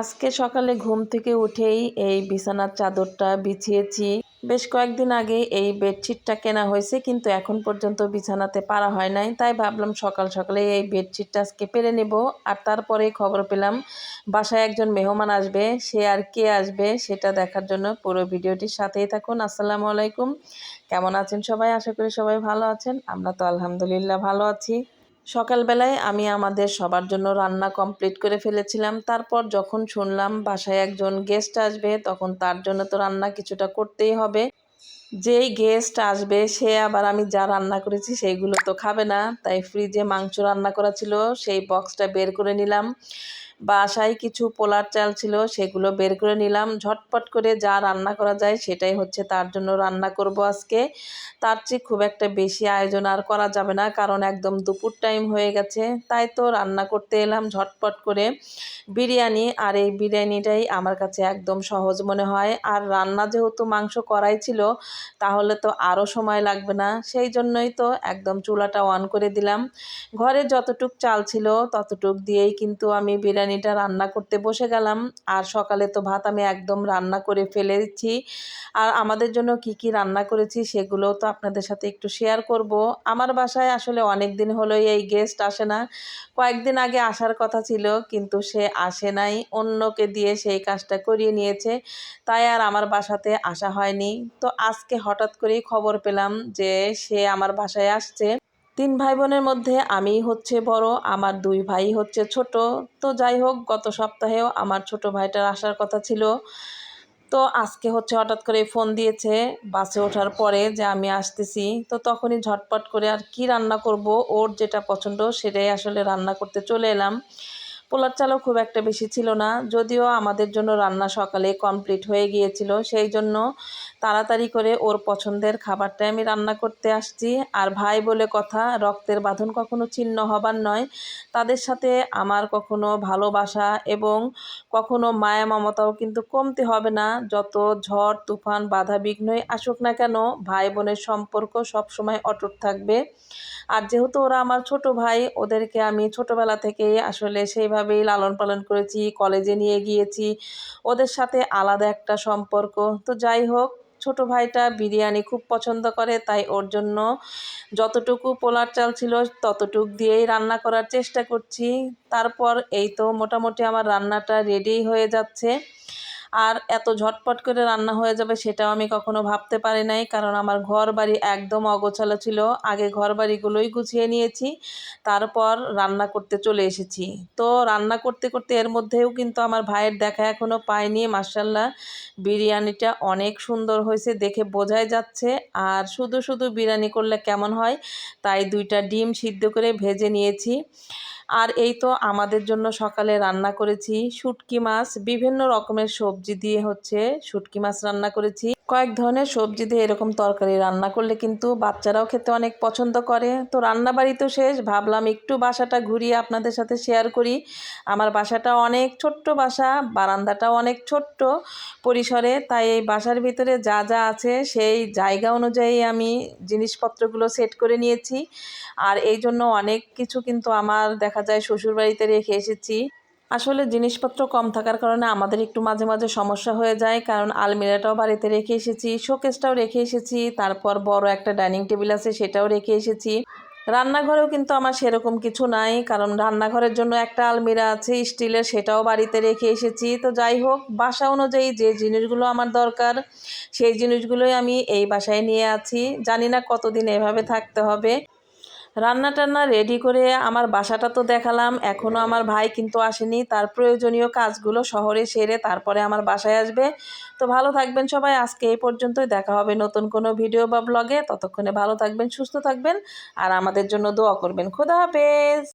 আজকে সকালে ঘুম থেকে উঠেই এই বিছানার চাদরটা বিছিয়েছি। বেশ কয়েকদিন আগে এই বেডশিটটা কেনা হয়েছে, কিন্তু এখন পর্যন্ত বিছানাতে পারা হয় নাই। তাই ভাবলাম সকাল সকালে এই বেডশিটটা আজকে পেরে নেব। আর তারপরে খবর পেলাম, বাসায় একজন মেহমান আসবে। সে আর কে আসবে সেটা দেখার জন্য পুরো ভিডিওটির সাথেই থাকুন। আসসালামু আলাইকুম। কেমন আছেন সবাই? আশা করি সবাই ভালো আছেন। আমরা তো আলহামদুলিল্লাহ ভালো আছি। সকালবেলায় আমি আমাদের সবার জন্য রান্না কমপ্লিট করে ফেলেছিলাম। তারপর যখন শুনলাম বাসায় একজন গেস্ট আসবে, তখন তার জন্য তো রান্না কিছুটা করতেই হবে। যেই গেস্ট আসবে, সে আবার আমি যা রান্না করেছি সেইগুলো তো খাবে না। তাই ফ্রিজে মাংস রান্না করা ছিল, সেই বক্সটা বের করে নিলাম। বাসায় কিছু পোলার চাল ছিল, সেগুলো বের করে নিলাম। ঝটপট করে যা রান্না করা যায় সেটাই হচ্ছে তার জন্য রান্না করব আজকে। তার চেয়ে খুব একটা বেশি আয়োজন আর করা যাবে না, কারণ একদম দুপুর টাইম হয়ে গেছে। তাই তো রান্না করতে এলাম ঝটপট করে। বিরিয়ানি, আর এই বিরিয়ানিটাই আমার কাছে একদম সহজ মনে হয়। আর রান্না যেহেতু মাংস করাই ছিল, তাহলে তো আরও সময় লাগবে না। সেই জন্যই তো একদম চুলাটা অন করে দিলাম। ঘরে যতটুক চাল ছিল ততটুক দিয়েই কিন্তু আমি বিরিয়ানিটা রান্না করতে বসে গেলাম। আর সকালে তো ভাত আমি একদম রান্না করে ফেলেছি। আর আমাদের জন্য কি কি রান্না করেছি সেগুলো তো আপনাদের সাথে একটু শেয়ার করব। আমার বাসায় আসলে অনেক দিন হলোই এই গেস্ট আসে না। কয়েকদিন আগে আসার কথা ছিল, কিন্তু সে আসে নাই। অন্যকে দিয়ে সেই কাজটা করিয়ে নিয়েছে। তাই আর আমার বাসাতে আসা হয়নি। তো আজকে হঠাৎ করেই খবর পেলাম যে সে আমার বাসায় আসছে। তিন ভাই বোনের মধ্যে আমি হচ্ছে বড়, আমার দুই ভাই হচ্ছে ছোট। তো যাই হোক, গত সপ্তাহেও আমার ছোট ভাইটার আসার কথা ছিল। তো আজকে হচ্ছে হঠাৎ করে ফোন দিয়েছে, বাসে ওঠার পরে যে আমি আসতেছি। তো তখনই ঝটপট করে আর কি রান্না করব, ওর যেটা পছন্দ সেটাই আসলে রান্না করতে চলে এলাম। পোলার চালও খুব একটা বেশি ছিল না, যদিও আমাদের জন্য রান্না সকালে কমপ্লিট হয়ে গিয়েছিল, সেই জন্য তাড়াতাড়ি করে ওর পছন্দের খাবারটাই আমি রান্না করতে আসছি। আর ভাই বলে কথা, রক্তের বাঁধন কখনো ছিন্ন হবার নয়। তাদের সাথে আমার কখনো ভালোবাসা এবং কখনো মায়া মমতাও কিন্তু কমতে হবে না। যত ঝড়, তুফান, বাধা, বিঘ্নই আসুক না কেন, ভাই বোনের সম্পর্ক সবসময় অটুট থাকবে। আর যেহেতু ওরা আমার ছোট ভাই, ওদেরকে আমি ছোটবেলা থেকে আসলে সেইভাবেই লালন পালন করেছি, কলেজে নিয়ে গিয়েছি। ওদের সাথে আলাদা একটা সম্পর্ক। তো যাই হোক ছোট ভাইটা বিরিয়ানি খুব পছন্দ করে, তাই ওর জন্য যতটুকু পোলার চাল ছিল ততটুক দিয়েই রান্না করার চেষ্টা করছি। তারপর এই তো মোটামুটি আমার রান্নাটা রেডি হয়ে যাচ্ছে। আর এত ঝটপট করে রান্না হয়ে যাবে সেটাও আমি কখনো ভাবতে পারি নাই, কারণ আমার ঘর বাড়ি একদম অগোছালো ছিল। আগে ঘর বাড়িগুলোই গুছিয়ে নিয়েছি, তারপর রান্না করতে চলে এসেছি। তো রান্না করতে করতে এর মধ্যেও কিন্তু আমার ভাইয়ের দেখা এখনও পাইনি মার্শাল্লাহ বিরিয়ানিটা অনেক সুন্দর হয়েছে, দেখে বোঝাই যাচ্ছে। আর শুধু শুধু বিরিয়ানি করলে কেমন হয়, তাই দুইটা ডিম সিদ্ধ করে ভেজে নিয়েছি। আর এই তো আমাদের জন্য সকালে রান্না করেছি শুটকি মাছ, বিভিন্ন রকমের সবজি দিয়ে হচ্ছে শুটকি মাছ রান্না করেছি। কয়েক ধরনের সবজি দিয়ে এরকম তরকারি রান্না করলে কিন্তু বাচ্চারাও খেতে অনেক পছন্দ করে। তো রান্না বাড়ি তো শেষ, ভাবলাম একটু বাসাটা ঘুরিয়ে আপনাদের সাথে শেয়ার করি। আমার বাসাটা অনেক ছোট্ট বাসা, বারান্দাটাও অনেক ছোট্ট পরিসরে, তাই এই বাসার ভিতরে যা যা আছে সেই জায়গা অনুযায়ী আমি জিনিসপত্রগুলো সেট করে নিয়েছি। আর এই জন্য অনেক কিছু কিন্তু আমার দেখা যায় শ্বশুরবাড়িতে রেখে এসেছি। আসলে জিনিসপত্র কম থাকার কারণে আমাদের একটু মাঝে মাঝে সমস্যা হয়ে যায়, কারণ আলমিরাটাও বাড়িতে রেখে এসেছি, শোকেসটাও রেখে এসেছি, তারপর বড় একটা ডাইনিং টেবিল আছে সেটাও রেখে এসেছি। রান্নাঘরেও কিন্তু আমার সেরকম কিছু নাই, কারণ রান্নাঘরের জন্য একটা আলমিরা আছে, স্টিলের সেটাও বাড়িতে রেখে এসেছি। তো যাই হোক, বাসা অনুযায়ী যে জিনিসগুলো আমার দরকার, সেই জিনিসগুলোই আমি এই বাসায় নিয়ে আছি। জানি না কতদিন এভাবে থাকতে হবে। রান্না টান্না রেডি করে আমার বাসাটা তো দেখালাম এখনও আমার ভাই কিন্তু আসেনি, তার প্রয়োজনীয় কাজগুলো শহরে সেরে তারপরে আমার বাসায় আসবে। তো ভালো থাকবেন সবাই, আজকে এই পর্যন্তই, দেখা হবে নতুন কোনো ভিডিও বা ব্লগে ততক্ষণে ভালো থাকবেন, সুস্থ থাকবেন, আর আমাদের জন্য দোয়া করবেন। খোদা হাফেজ!